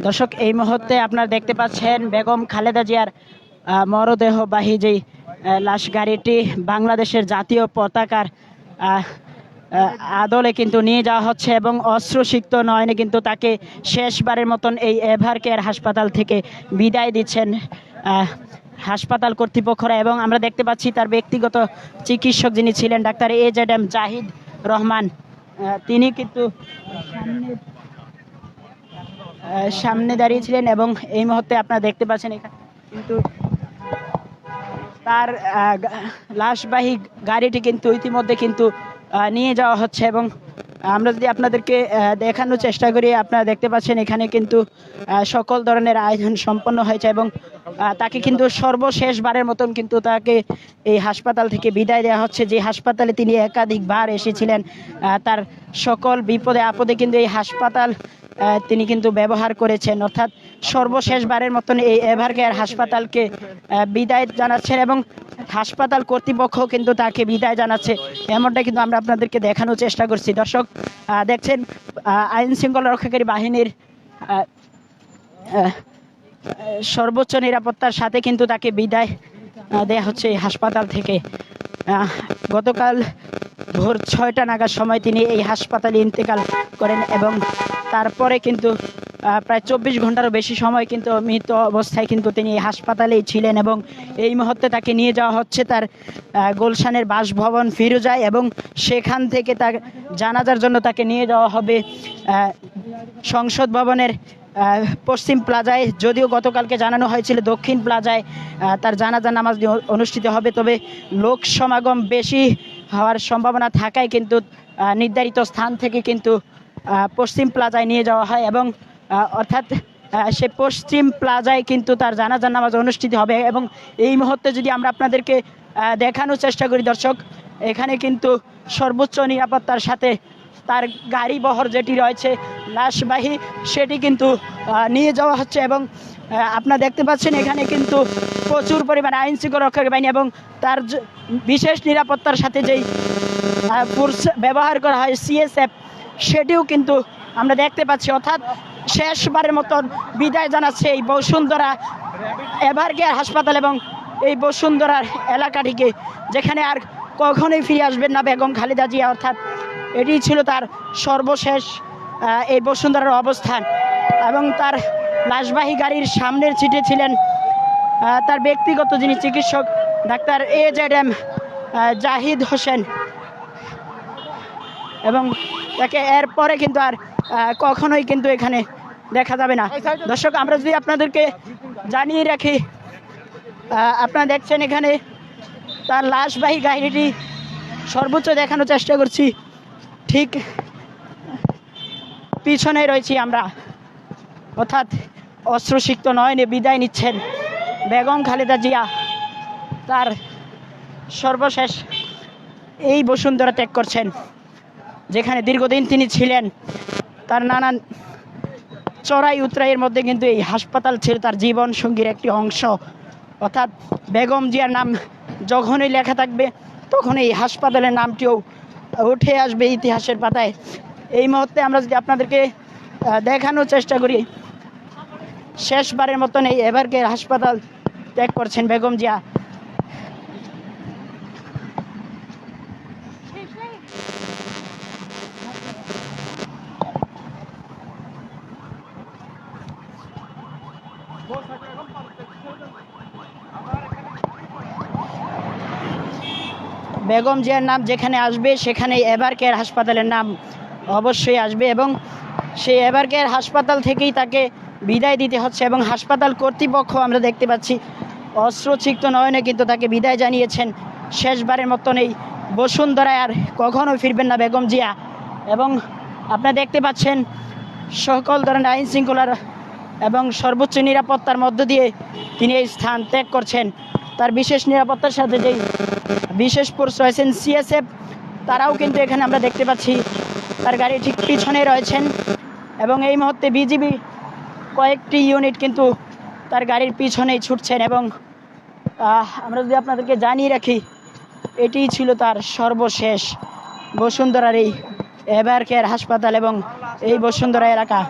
দর্শক এই মুহূর্তে আপনারা দেখতে পাচ্ছেন বেগম খালেদা জিয়ার আহ, মরদেহবাহী যেই লাশ গাড়িটি বাংলাদেশের জাতীয় পতাকার আদলে কিন্তু নিয়ে যাওয়া হচ্ছে এবং অশ্রুসিক্ত নয়নে কিন্তু তাকে শেষবারের মতন এই এভার কেয়ার হাসপাতাল থেকে বিদায় দিচ্ছেন হাসপাতাল কর্তৃপক্ষরা এবং আমরা দেখতে পাচ্ছি তার ব্যক্তিগত চিকিৎসক যিনি ছিলেন doctor A Z M Zahid Rahman তিনি কিন্তু সামনে সামনে দাঁড়িয়েছিলেন এবং এই মুহূর্তে আপনারা দেখতে পাচ্ছেন এখানে কিন্তু তার লাশবাহী গাড়িটি কিন্তু ইতিমধ্যে কিন্তু নিয়ে যাওয়া হচ্ছে এবং আমরা যদি আপনাদেরকে দেখানোর চেষ্টা করি, আপনারা দেখতে পাচ্ছেন এখানে কিন্তু সকল ধরনের আয়োজন সম্পন্ন হয়েছে এবং তাকে কিন্তু সর্বশেষবারের মতন কিন্তু তাকে এই হাসপাতাল থেকে বিদায় দেওয়া হচ্ছে। যে হাসপাতালে তিনি একাধিকবার এসেছিলেন তার সকল বিপদে আপদে কিন্তু এই হাসপাতাল তিনি কিন্তু ব্যবহার করেছেন। অর্থাৎ সর্বশেষবারের মতন এই এভার কেয়ার হাসপাতালকে বিদায় জানাচ্ছেন এবং হাসপাতাল কর্তৃপক্ষ কিন্তু তাকে বিদায় জানাচ্ছে। এমনটা কিন্তু আমরা আপনাদেরকে দেখানোর চেষ্টা করছি। দর্শক দেখছেন আইন শৃঙ্খলা রক্ষাকারী বাহিনীর সর্বোচ্চ নিরাপত্তার সাথে কিন্তু তাকে বিদায় দেয়া হচ্ছে এই হাসপাতাল থেকে। গতকাল ভোর ছয়টা নাগাদ সময় তিনি এই হাসপাতালে ইন্তেকাল করেন এবং তারপরে কিন্তু প্রায় চব্বিশ ঘন্টারও বেশি সময় কিন্তু মৃত অবস্থায় কিন্তু তিনি হাসপাতালেই ছিলেন এবং এই মুহূর্তে তাকে নিয়ে যাওয়া হচ্ছে তার গুলশানের বাসভবন ফিরোজায় এবং সেখান থেকে তার জানাজার জন্য তাকে নিয়ে যাওয়া হবে সংসদ ভবনের পশ্চিম প্লাজায়। যদিও গতকালকে জানানো হয়েছিল দক্ষিণ প্লাজায় তার জানাজা নামাজ অনুষ্ঠিত হবে, তবে লোক সমাগম বেশি হওয়ার সম্ভাবনা থাকায় কিন্তু নির্ধারিত স্থান থেকে কিন্তু পশ্চিম প্লাজায় নিয়ে যাওয়া হয় এবং অর্থাৎ সে পশ্চিম প্লাজায় কিন্তু তার জানাজা নামাজ অনুষ্ঠিত হবে এবং এই মুহূর্তে যদি আমরা আপনাদেরকে দেখানোর চেষ্টা করি, দর্শক, এখানে কিন্তু সর্বোচ্চ নিরাপত্তার সাথে তার গাড়ি বহর যেটি রয়েছে, লাশবাহী, সেটি কিন্তু নিয়ে যাওয়া হচ্ছে এবং আপনারা দেখতে পাচ্ছেন এখানে কিন্তু প্রচুর পরিমাণে আইন শৃঙ্খলা রক্ষাকারী বাহিনী এবং তার বিশেষ নিরাপত্তার সাথে যেই ফোর্স ব্যবহার করা হয় সিএসএফ সেটিও কিন্তু আমরা দেখতে পাচ্ছি। অর্থাৎ শেষবারের মতন বিদায় জানাচ্ছে এই বসুন্ধরা এভার কেয়ার হাসপাতাল এবং এই বসুন্ধরার এলাকাটিকে, যেখানে আর কখনোই ফিরে আসবেন না বেগম খালেদা জিয়া, অর্থাৎ এটি ছিল তার সর্বশেষ এই বসুন্ধরার অবস্থান। এবং তার লাশবাহী গাড়ির সামনের সিটে ছিলেন তার ব্যক্তিগত যিনি চিকিৎসক, doctor A Z M Zahid Hossain. এবং তাকে এরপরে কিন্তু আর কখনোই কিন্তু এখানে দেখা যাবে না। দর্শক, আমরা যদি আপনাদেরকে জানিয়ে রাখি আপনারা দেখছেন এখানে তার লাশবাহী গাড়িটি সর্বোচ্চ দেখানোর চেষ্টা করছি। ঠিক পিছনে রয়েছি আমরা। অর্থাৎ অস্ত্রসিক্ত নয়নে বিদায় নিচ্ছেন বেগম খালেদা জিয়া। তার সর্বশেষ এই বসুন্ধরা ত্যাগ করছেন, যেখানে দীর্ঘদিন তিনি ছিলেন। তার নানান চড়াই উতরাইয়ের মধ্যে কিন্তু এই হাসপাতাল ছিল তার জীবন সঙ্গীর একটি অংশ। অর্থাৎ বেগম জিয়ার নাম যখনই লেখা থাকবে তখন এই হাসপাতালের নামটিও উঠে আসবে ইতিহাসের পাতায়। এই মুহূর্তে আমরা যদি আপনাদেরকে দেখানোর চেষ্টা করি, শেষবারের মতন এই এভারকে হাসপাতাল ত্যাগ করছেন বেগম জিয়া। বেগম জিয়ার নাম যেখানে আসবে, সেখানে এভার কেয়ার হাসপাতালের নাম অবশ্যই আসবে এবং সেই এভার কেয়ার হাসপাতাল থেকেই তাকে বিদায় দিতে হচ্ছে এবং হাসপাতাল কর্তৃপক্ষ আমরা দেখতে পাচ্ছি অস্ত্রচিক্ত নয়নে কিন্তু তাকে বিদায় জানিয়েছেন। শেষবারের মতন এই বসুন্ধরায় আর কখনো ফিরবেন না বেগম জিয়া। এবং আপনারা দেখতে পাচ্ছেন সকল ধরনের আইন শৃঙ্খলার এবং সর্বোচ্চ নিরাপত্তার মধ্য দিয়ে তিনি এই স্থান ত্যাগ করছেন। তার বিশেষ নিরাপত্তার সাথে যেই বিশেষ ফোর্স রয়েছেন সিএসএফ তারাও কিন্তু এখানে আমরা দেখতে পাচ্ছি তার গাড়ি ঠিক পিছনে রয়েছেন এবং এই মুহূর্তে বিজিবি কয়েকটি ইউনিট কিন্তু তার গাড়ির পিছনেই ছুটছেন এবং আমরা যদি আপনাদেরকে জানিয়ে রাখি, এটিই ছিল তার সর্বশেষ বসুন্ধরার এই এভার কেয়ার হাসপাতাল এবং এই বসুন্ধরা এলাকা।